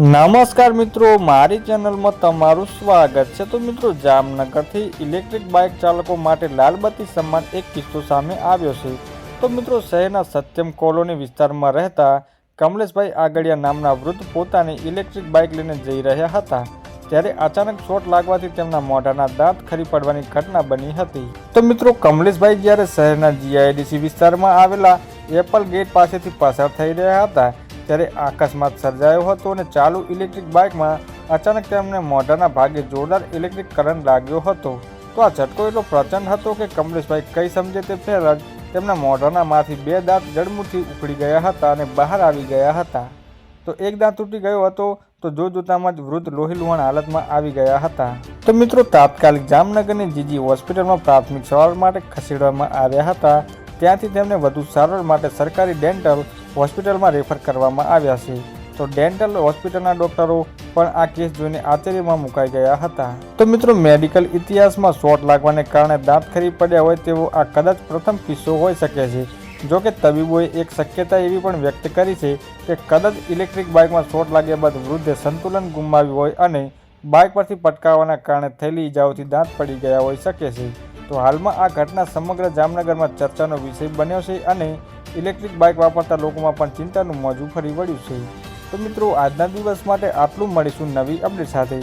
નમસ્કાર મિત્રો, મારી ચેનલમાં તમારું સ્વાગત છે. તો મિત્રો, જામનગરથી ઇલેક્ટ્રિક બાઇક ચાલકો માટે લાલબત્તી સમાન એક કિસ્સો સામે આવ્યો છે. તો મિત્રો, શહેરના સત્યમ કોલોની વિસ્તારમાં રહેતા કમલેશભાઈ આગળિયા નામના વૃદ્ધ પોતાની ઇલેક્ટ્રિક બાઇક લઈને જઈ રહ્યા હતા. ત્યારે અચાનક ચોટ લાગવાથી તેમના મોઢાના દાંત ખરી પડવાની ઘટના બની હતી. તો મિત્રો, કમલેશભાઈ જ્યારે શહેરના જીઆઈડીસી વિસ્તારમાં આવેલા એપલ ગેટ પાસેથી પસાર થઈ રહ્યા હતા ત્યારે અકસ્માત સર્જાયો હતો અને ચાલુ ઇલેક્ટ્રિક બાઇકમાં અચાનક તેમને મોઢાના ભાગે જોરદાર ઇલેક્ટ્રિક કરંટ લાગ્યો હતો. તો આ ઝટકો એટલો પ્રચંડ હતો કે કમલેશભાઈ કઈ સમજે તે પહેલાં જ તેમના મોઢાનામાંથી બે દાંત જડમુથી ઉખડી ગયા હતા અને બહાર આવી ગયા હતા. તો એક દાંત તૂટી ગયો હતો તો જો જોતામાં જ વૃદ્ધ લોહી લુહાણ હાલતમાં આવી ગયા હતા. તો મિત્રો તાત્કાલિક જામનગરની જીજી હોસ્પિટલમાં પ્રાથમિક સારવાર માટે ખસેડવામાં આવ્યા હતા. ત્યાંથી તેમને વધુ સારવાર માટે સરકારી ડેન્ટલ હોસ્પિટલમાં રેફર કરવામાં આવ્યા છે. તો ડેન્ટલ હોસ્પિટલના ડોક્ટરો પણ આ કેસ જોઈને આશ્ચર્યમાં મુકાઈ ગયા હતા. તો મિત્રો, મેડિકલ ઇતિહાસમાં શોટ લાગવાને કારણે દાંત ખરી પડ્યા હોય તેવો આ કદાચ પ્રથમ કિસ્સો હોઈ શકે છે. જો કે તબીબોએ એક શક્યતા એવી પણ વ્યક્ત કરી છે કે કદાચ ઇલેક્ટ્રિક બાઇકમાં શોટ લાગ્યા બાદ વૃદ્ધે સંતુલન ગુમાવ્યું હોય અને બાઇક પરથી પટકાવવાના કારણે થયેલી ઇજાઓથી દાંત પડી ગયા હોઈ શકે છે. તો હાલમાં આ ઘટના સમગ્ર જામનગરમાં ચર્ચાનો વિષય બન્યો છે અને ઇલેક્ટ્રિક બાઇક વાપરતા લોકોમાં પણ ચિંતાનું મોજું ફરી વળ્યું છે. તો મિત્રો, આજના દિવસ માટે આટલું મળીશું નવી અપડેટ સાથે.